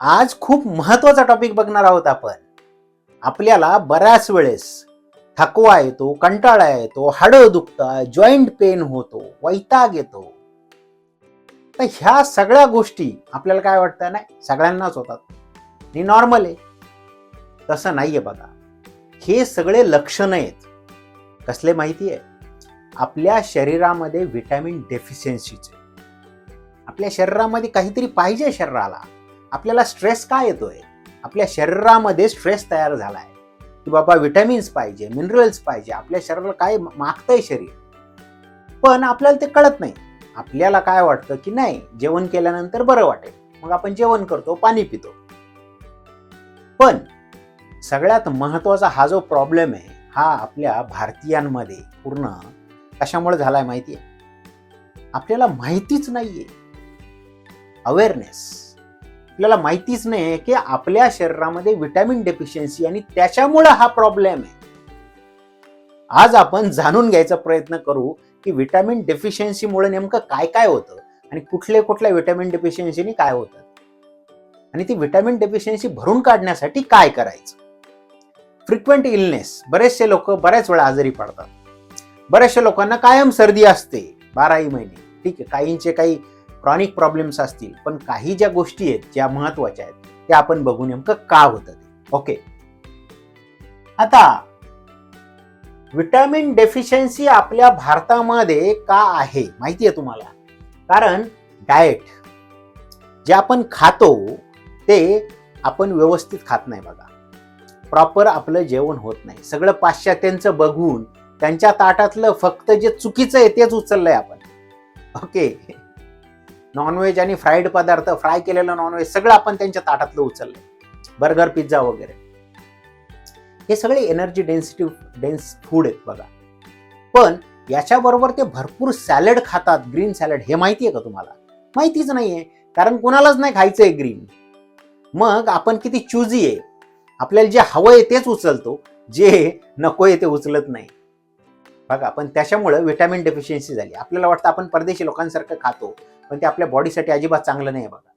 आज खूप महत्त्वाचा टॉपिक बघणार आहोत आपण. आपल्याला बऱ्याच वेळेस थकवा येतो कंटाळा येतो हाडं दुखतात जॉईंट पेन होतो वैताग येतो. तर ह्या सगळ्या गोष्टी आपल्याला काय वाटतं? नाही सगळ्यांनाच होतात. हे नॉर्मल आहे. तसं नाहीये बघा. हे सगळे लक्षणं आहेत. कसले माहिती आहे? आपल्या शरीरामध्ये व्हिटॅमिन डेफिशियन्सीचे आपल्या शरीरामध्ये काहीतरी पाहिजे शरीराला. आपल्याला स्ट्रेस का येतोय? आपल्या शरीरामध्ये स्ट्रेस तयार झालाय. की बाबा विटॅमिन्स पाहिजे मिनरल्स पाहिजे आपल्या शरीराला काय मागतंय शरीर. पण आपल्याला ते कळत नाही. आपल्याला काय वाटतं की नाही जेवण केल्यानंतर बरं वाटेल. मग आपण जेवण करतो पाणी पितो. पण सगळ्यात महत्त्वाचा हा जो प्रॉब्लेम आहे हा आपल्या भारतीयांमध्ये पूर्ण कशामुळे झालाय माहिती आहे आपल्याला माहितीच नाहीये. अवेअरनेस आपल्याला माहितीच नाही की आपल्या शरीरामध्ये विटॅमिन डेफिशियन्सी आणि त्याच्यामुळं हा प्रॉब्लेम आहे. आज आपण जाणून घ्यायचा प्रयत्न करू की विटॅमिन डेफिशियन्सीमुळे नेमकं काय काय होतं आणि कुठल्या कुठल्या विटॅमिन डेफिशियन्सीने काय होतं? आणि ती विटॅमिन डेफिशियन्सी भरून काढण्यासाठी काय करायचं? फ्रिक्वेंट इलनेस बरेचसे लोक बऱ्याच वेळा आजारी पडतात. बऱ्याचशा लोकांना कायम सर्दी असते बाराही महिने. ठीक आहे काहींचे काही क्रॉनिक प्रॉब्लेम्स असतील पण काही ज्या गोष्टी आहेत ज्या महत्त्वाच्या आहेत त्या आपण बघू नेमकं का होतं ते. ओके आता विटॅमिन डेफिशियन्सी आपल्या भारतामध्ये का आहे? माहिती आहे तुम्हाला? कारण डाएट जे आपण खातो ते आपण व्यवस्थित खात नाही बघा. प्रॉपर आपलं जेवण होत नाही. सगळं पाश्चात्यांचं बघून त्यांच्या ताटातलं फक्त जे चुकीचं आहे तेच उचललंय आपण. ओके नॉनव्हेज आणि फ्राईड पदार्थ फ्राय केलेलं नॉनव्हेज सगळं आपण त्यांच्या ताटातलं उचललं बर्गर पिझ्झा वगैरे. हे सगळे एनर्जी डेन्सिटी डेन्स फूड आहेत बघा. पण याच्याबरोबर ते भरपूर सॅलड खातात ग्रीन सॅलड हे माहिती आहे का तुम्हाला? माहितीच नाहीये. कारण कोणालाच नाही खायचंय ग्रीन मग आपण किती चुजी आहे. आपल्याला जे हवं आहे तेच उचलतो. जे नको आहे ते उचलत नाही. बघा पण त्याच्यामुळे व्हिटॅमिन डेफिशियन्सी झाली. आपल्याला वाटतं आपण परदेशी लोकांसारखं खातो पण ते आपल्या बॉडीसाठी अजिबात चांगलं नाही बघा.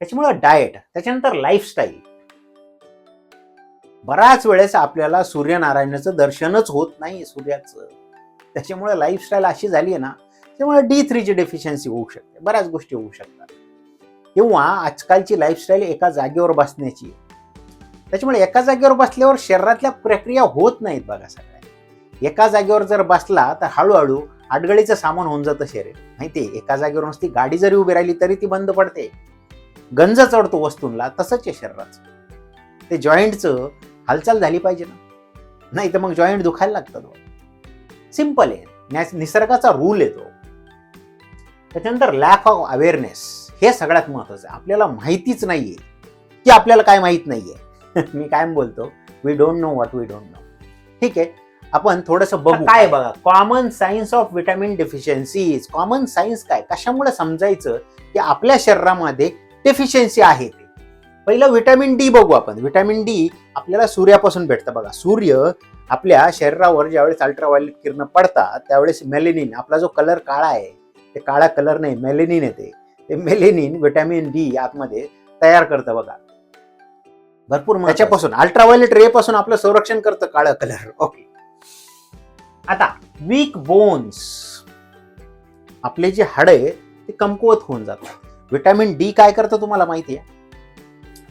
त्याच्यामुळे डाएट त्याच्यानंतर लाईफस्टाईल बऱ्याच वेळेस आपल्याला सूर्यनारायणाचं दर्शनच होत नाही सूर्याचं. त्याच्यामुळे लाईफस्टाईल अशी झाली आहे ना त्यामुळे डी थ्रीची डेफिशियन्सी होऊ शकते. बऱ्याच गोष्टी होऊ शकतात. किंवा आजकालची लाईफस्टाईल एका जागेवर बसण्याची. त्याच्यामुळे एका जागेवर बसल्यावर शरीरातल्या प्रक्रिया होत नाहीत बघा सगळ्या. एका जागेवर जर बसला तर हळूहळू आडगळीचं सामान होऊन जातं शरीर. माहितीये एका जागेवर ती गाडी जरी उभी राहिली तरी ती बंद पडते. गंज चढतो वस्तूंना तसंच आहे शरीराचं. ते जॉईंटचं हालचाल झाली पाहिजे ना. नाही तर मग जॉईंट दुखायला लागतात सिंपल आहे. निसर्गाचा रूल येतो त्याच्यानंतर लॅक ऑफ अवेअरनेस हे सगळ्यात महत्वाचं आहे. आपल्याला माहितीच नाहीये. की आपल्याला काय माहीत नाहीये. मी काय बोलतो we don't know what we don't know ठीक आहे? आपण थोडंसं बघू काय बघा common science of vitamin deficiencies common science काय? कशामुळे समजायचं की आपल्या शरीरामध्ये डेफिशियन्सी आहे ते? पहिलं विटॅमिन डी बघू आपण. विटॅमिन डी आपल्याला सूर्यापासून भेटतं बघा. सूर्य आपल्या शरीरावर ज्यावेळेस अल्ट्राव्हायोलेट किरण पडतात त्यावेळेस मेलेनिन आपला जो कलर काळा आहे ते काळा कलर नाही मेलेनिन येते. ते मेलेनिन विटॅमिन डी आतमध्ये तयार करतं बघा. भरपूर त्याच्यापासून अल्ट्राव्हायोलेट रे पासून आपलं संरक्षण करतं काळं कलर ओके आता वीक बोन्स आपले जे हाड आहे ते कमकुवत होऊन जातात. व्हिटॅमिन डी काय करतं तुम्हाला माहिती आहे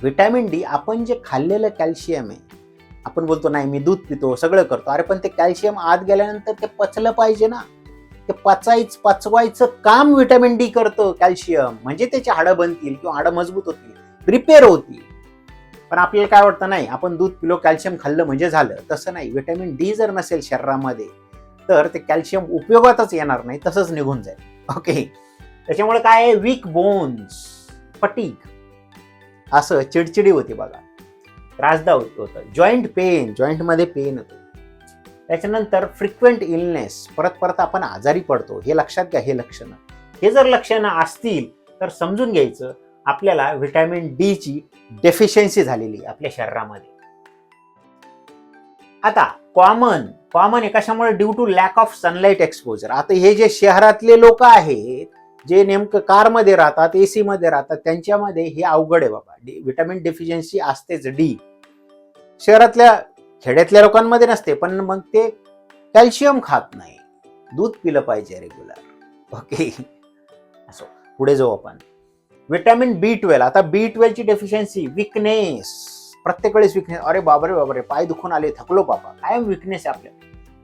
व्हिटॅमिन डी आपण जे खाल्लेलं कॅल्शियम आहे आपण बोलतो नाही मी दूध पितो सगळं करतो. अरे पण ते कॅल्शियम आत गेल्यानंतर ते पचलं पाहिजे ना. ते पचायच पचवायचं काम व्हिटॅमिन डी करतं कॅल्शियम म्हणजे त्याची हाडं बनतील किंवा हाडं मजबूत होतील रिपेअर होतील. पण आपल्याला काय वाटतं नाही आपण दूध पिलो कॅल्शियम खाल्लं म्हणजे झालं. तसं नाही. व्हिटॅमिन डी जर नसेल शरीरामध्ये तर ते कॅल्शियम उपयोगातच येणार नाही तसंच निघून जाईल. ओके त्याच्यामुळे काय आहे? वीक बोन्स फटीक असं चिडचिडी होती बघा. त्रासदा होतं जॉईंट पेन जॉईंटमध्ये पेन होतो. त्याच्यानंतर फ्रिक्वेंट इलनेस परत परत आपण आजारी पडतो. हे लक्षात घ्या हे लक्षणं. हे जर लक्षणं असतील तर समजून घ्यायचं. आपल्याला व्हिटॅमिन डी ची डेफिशियन्सी झालेली आपल्या शरीरामध्ये. आता कॉमन कॉमन आहे कशामुळे? Due to lack of sunlight exposure आता हे जे शहरातले लोक आहेत जे नेमकं कारमध्ये राहतात एसी मध्ये राहतात त्यांच्यामध्ये हे अवघड आहे बाबा. डी व्हिटॅमिन डेफिशियन्सी असतेच डी शहरातल्या खेड्यातल्या लोकांमध्ये नसते पण मग ते कॅल्शियम खात नाही. दूध पिलं पाहिजे रेग्युलर ओके असो पुढे जाऊ आपण. व्हिटॅमिन बी ट्वेल्व आता बी ट्वेल्वची डेफिशियन्सी विकनेस प्रत्येक वेळेस विकनेस अरे बाबरे बाबरे पाय दुखून आले थकलो बाबा. कायम विकनेस आहे आपल्या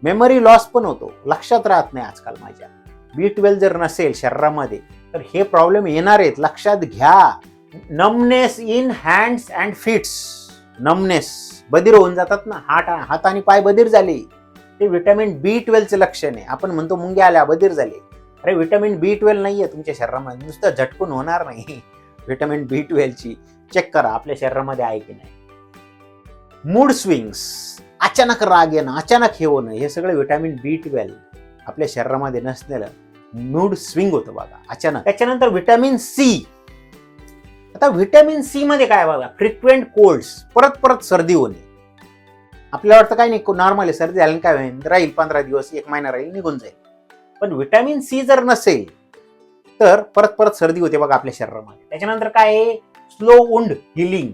मेमरी लॉस पण होतो. लक्षात राहत नाही आजकाल माझ्या. बी ट्वेल्व जर नसेल शरीरामध्ये तर हे प्रॉब्लेम येणार आहेत. लक्षात घ्या. Numbness in hands and fits numbness बधीर होऊन जातात ना. हात हात आणि पाय बधीर झाले. ते व्हिटॅमिन बी ट्वेल्वचं लक्षण आहे. आपण म्हणतो मुंग्या आल्या बधीर झाले. अरे व्हिटॅमिन बी ट्वेल्व नाहीये तुमच्या शरीरामध्ये. नुसतं झटकून होणार नाही. व्हिटॅमिन बी ट्वेल्वची चेक करा. आपल्या शरीरामध्ये आहे की नाही. मूड स्विंग्स अचानक राग येणं अचानक हे होणं हे सगळं व्हिटॅमिन बी ट्वेल्व आपल्या शरीरामध्ये नसलेलं मूड स्विंग होतं बघा. अचानक. त्याच्यानंतर व्हिटॅमिन सी आता व्हिटॅमिन सी मध्ये काय बघा फ्रिक्वेंट कोल्ड्स परत परत सर्दी होणे. आपल्याला वाटतं काय नाही नॉर्मल आहे सर्दी झाली काय होईल? राहील पंधरा दिवस एक महिना राहील निघून जाईल. पण व्हिटॅमिन सी जर नसेल तर परत परत सर्दी होते बघा आपल्या शरीरामध्ये. त्याच्यानंतर काय आहे? स्लो उंड हिलिंग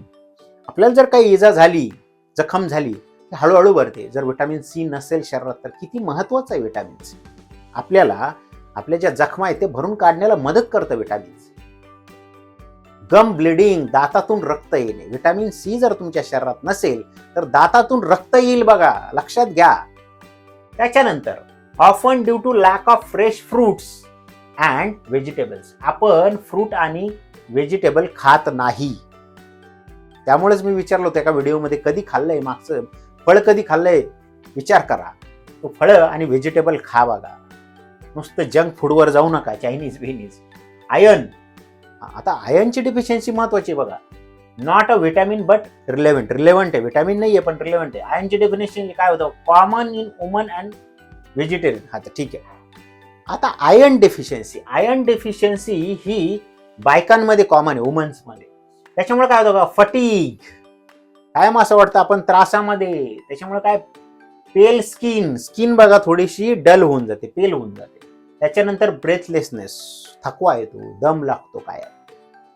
आपल्याला जर काही इजा झाली जखम झाली ती हळूहळू भरते. जर विटॅमिन सी नसेल शरीरात तर किती महत्त्वाचं आहे विटॅमिन सी आपल्याला आपल्या ज्या जखमा आहेत ते भरून काढण्याला मदत करतं विटॅमिन सी गम ब्लिडिंग दातातून रक्त येणे. विटॅमिन सी जर तुमच्या शरीरात नसेल तर दातातून रक्त येईल बघा. लक्षात घ्या. त्याच्यानंतर often due to lack of fresh fruits and vegetables आपण फ्रूट आणि व्हेजिटेबल खात नाही. त्यामुळेच मी विचारलो होतं एका व्हिडिओमध्ये कधी खाल्लंय मागचं? फळ कधी खाल्लंय? विचार करा. तो फळं आणि व्हेजिटेबल खा बघा. नुसतं जंक फूडवर जाऊ नका चायनीज बिनीज. आयर्न. आता आयर्नची डिफिशियन्सी महत्वाची आहे बघा. Not a vitamin but relevant relevant आहे. व्हिटॅमिन नाही आहे पण रिलेव्हंट आहे. आयर्नची डेफिनेशन काय होतं? Common in women and vegetarian हा तर ठीक आहे. आता आयर्न डेफिशियन्सी आयर्न डेफिशियन्सी ही बायकांमध्ये कॉमन आहे वुमन्समध्ये त्याच्यामुळे काय होतं का फटीग कायम असं वाटतं आपण त्रासामध्ये? त्याच्यामुळे काय? पेल स्किन स्किन बघा थोडीशी डल होऊन जाते पेल होऊन जाते. त्याच्यानंतर ब्रेथलेसनेस थकवा येतो दम लागतो काय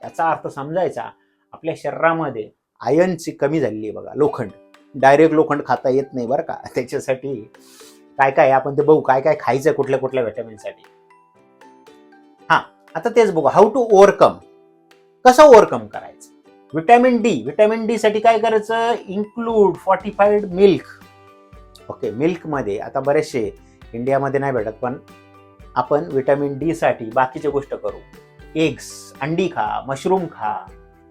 याचा अर्थ समजायचा आपल्या शरीरामध्ये आयर्नची कमी झालेली आहे बघा लोखंड. डायरेक्ट लोखंड खाता येत नाही बरं का. त्याच्यासाठी काय काय आपण ते बघू काय काय खायचं कुठल्या कुठल्या व्हिटॅमिनसाठी हा आता तेच बघू. हाऊ टू ओव्हरकम कसं ओव्हरकम करायचं? व्हिटॅमिन डी व्हिटॅमिन डी साठी काय करायचं? इन्क्लूड फॉर्टिफाईड मिल्क ओके मिल्कमध्ये आता बरेचसे इंडियामध्ये नाही भेटत पण आपण व्हिटॅमिन डी साठी बाकीच्या गोष्ट करू. एग्स अंडी खा मशरूम खा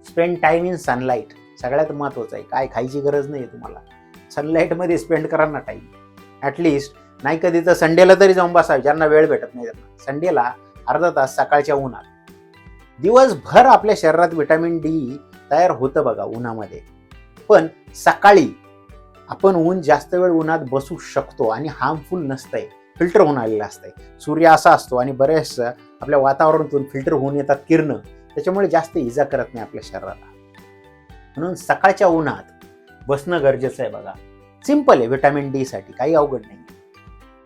स्पेंड टाइम इन सनलाईट सगळ्यात महत्वाचं आहे काय खायची गरज नाही तुम्हाला. सनलाईटमध्ये स्पेंड करा ना टाईम ॲटलिस्ट नाही कधी तर संडेला तरी जाऊन बसावे ज्यांना वेळ भेटत नाही त्यांना. संडेला अर्धा तास सकाळच्या उन्हात. दिवसभर आपल्या शरीरात विटॅमिन डी तयार होतं बघा उन्हामध्ये. पण सकाळी आपण ऊन जास्त वेळ उन्हात बसू शकतो आणि हार्मफुल नसतंय. फिल्टर होऊन आलेलं असतंय. सूर्य असा असतो आणि बरेच आपल्या वातावरणातून फिल्टर होऊन येतात किरण. त्याच्यामुळे जास्त इजा करत नाही आपल्या शरीराला. म्हणून सकाळच्या उन्हात बसणं गरजेचं आहे बघा. सिंपल आहे व्हिटॅमिन डी साठी. काही अवघड नाही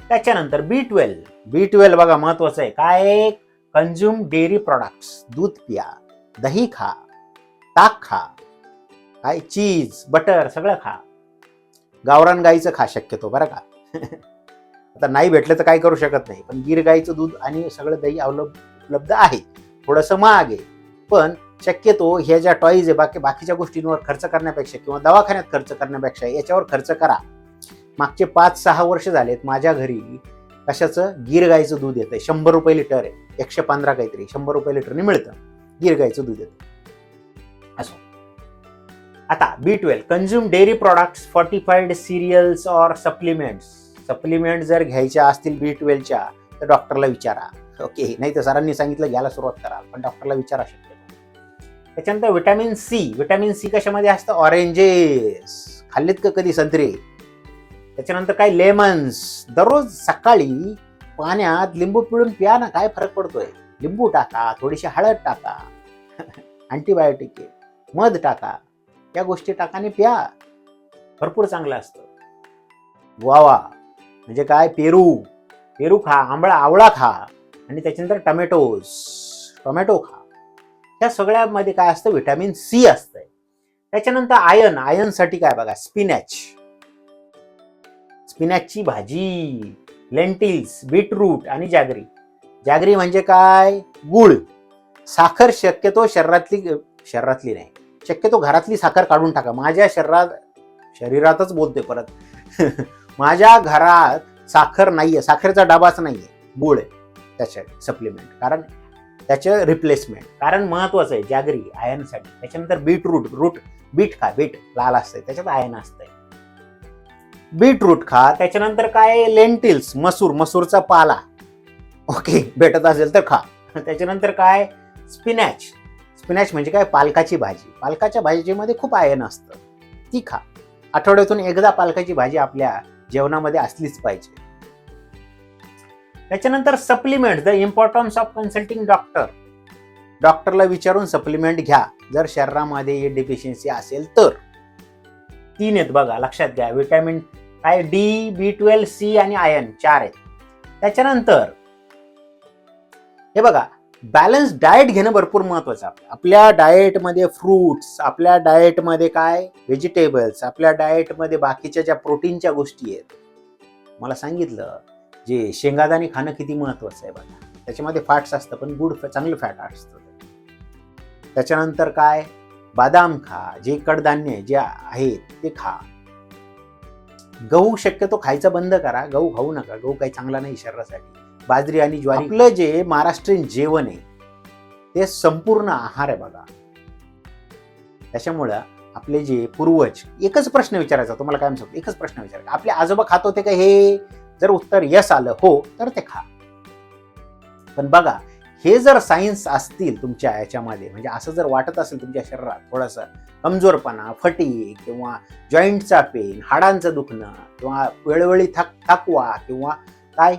त्याच्यानंतर बी ट्वेल्व बी ट्वेल्व बघा महत्वाचं आहे. काय? कंझ्युम डेअरी प्रॉडक्ट्स दूध पिया दही खा ताक खा काय? चीज बटर सगळं खा. गावरान गाईचं खा शक्यतो बरं का? आता नाही भेटलं तर काय करू शकत नाही. पण गिर गाईचं दूध आणि सगळं दही अवलंब उपलब्ध आहे. थोडंसं महाग आहे. पण शक्यतो ह्या ज्या टॉईज आहे बाकी बाकीच्या गोष्टींवर खर्च करण्यापेक्षा किंवा दवाखान्यात खर्च करण्यापेक्षा याच्यावर खर्च करा. मागचे पाच सहा वर्ष झालेत माझ्या घरी कशाचं? गीर गाईचं दूध येतं शंभर रुपये लिटर आहे. एकशे पंधरा काहीतरी. शंभर रुपये लिटरने मिळतं. गीर गाईचं दूध येतं असो. आता B twelve consume dairy products fortified cereals or supplements supplement जर घ्यायच्या असतील बी ट्वेल्वच्या तर डॉक्टरला विचारा. ओके नाही तर सरांनी सांगितलं घ्यायला सुरुवात करा. पण डॉक्टरला विचारा शकतो त्याच्यानंतर विटॅमिन सी विटॅमिन सी कशामध्ये असतं? ऑरेंजेस खाल्लेत का कधी संत्रे? त्याच्यानंतर काय लेमन्स. दररोज सकाळी पाण्यात लिंबू पिळून प्या ना काय फरक पडतोय? लिंबू टाका थोडीशी हळद टाका अँटीबायोटिक आहे मध टाका या गोष्टी टाका आणि प्या. भरपूर चांगलं असतं. गुआवा म्हणजे काय? पेरू. पेरू खा आंबळा आवळा खा आणि त्याच्यानंतर टमॅटोज. टोमॅटो खा. त्या सगळ्यामध्ये काय असतं? व्हिटॅमिन सी असतंय. त्याच्यानंतर आयन आयनसाठी काय बघा? स्पिनॅच. स्पिनॅचची भाजी लेंटिल्स बीटरूट आणि जागरी. जागरी म्हणजे काय? गुळ. साखर शक्यतो शरीरातली शरीरातली नाही. शक्यतो घरातली साखर काढून टाका. माझ्या शरीरात शरीरातच बोलते परत. माझ्या घरात साखर नाही आहे साखरेचा डबाच नाहीये. गुळ आहे. त्याच्या सप्लिमेंट कारण त्याचं रिप्लेसमेंट कारण महत्वाचं आहे जागरी आयनसाठी त्याच्यानंतर बीटरूट रूट बीट खा. बीट लाल असतंय. त्याच्यात आयन असतंय. बीटरूट खा त्याच्यानंतर काय लेंटिल्स मसूर मसूरचा पाला. ओके भेटत असेल तर खा. त्याच्यानंतर काय स्पिनॅच. स्पिनॅच म्हणजे काय? पालकाची भाजी. पालकाच्या भाजीमध्ये खूप आयन असतं. ती खा. आठवड्यातून एकदा पालकाची भाजी आपल्या जेवणामध्ये असलीच पाहिजे. त्याच्यानंतर supplement the importance of consulting doctor डॉक्टरला विचारून सप्लिमेंट घ्या. जर शरीरामध्ये हे डिफिशियन्सी असेल तर. तीन आहेत बघा लक्षात घ्या. विटॅमिन काय? डी बी ट्वेल्व सी आणि आयन चार आहेत. त्याच्यानंतर हे बघा बॅलन्स डाएट घेणं भरपूर महत्वाचं आहे. आपल्या डाएटमध्ये फ्रूट्स आपल्या डाएटमध्ये काय? व्हेजिटेबल्स आपल्या डाएटमध्ये बाकीच्या ज्या प्रोटीनच्या गोष्टी आहेत. मला सांगितलं जे शेंगादाणे खाणं किती महत्वाचं आहे बघा. त्याच्यामध्ये फॅट्स असतं पण गुड चांगलं फॅट असतं. त्याच्यानंतर काय? बादाम खा जे कडधान्य जे आहेत ते खा. गहू शक्यतो खायचं बंद करा. गहू खाऊ नका. गहू काही चांगला नाही शरीरासाठी. बाजरी आणि ज्वारी. आपलं जे महाराष्ट्रीयन जेवण आहे ते संपूर्ण आहार आहे बघा. त्याच्यामुळं आपले जे पूर्वज एकच प्रश्न विचारायचा तुम्हाला काय सांगतो एकच प्रश्न विचारायचा. आपले आजोबा खात होते का हे? जर उत्तर यस आलं हो तर ते खा. पण बघा हे जर सायन्स असतील तुमच्या याच्यामध्ये म्हणजे असं जर वाटत असेल तुमच्या शरीरात थोडंसं कमजोरपणा फटी किंवा जॉईंटचा पेन हाडांचं दुखणं किंवा वेळोवेळी थक थकवा किंवा काय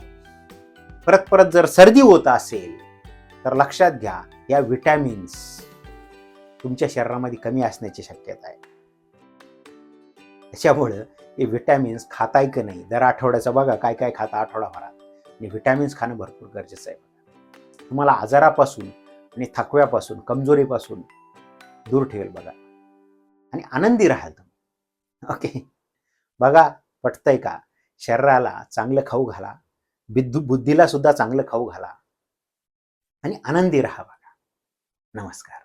परत परत जर सर्दी होत असेल तर लक्षात घ्या या विटॅमिन्स तुमच्या शरीरामध्ये कमी असण्याची शक्यता आहे. त्याच्यामुळं हे विटॅमिन्स खाताय की नाही दर आठवड्याचं बघा काय काय खाता आठवडाभरात. आणि व्हिटॅमिन्स खाणं भरपूर गरजेचं आहे. तुम्हाला आजारापासून आणि थकव्यापासून कमजोरीपासून दूर ठेवेल बघा. आणि आनंदी राहाल तुम्ही. ओके बघा पटतंय का? शरीराला चांगलं खाऊ घाला. बिद्धू बुद्धीला सुद्धा चांगलं खाऊ घाला. आणि आनंदी राहा बघा. नमस्कार.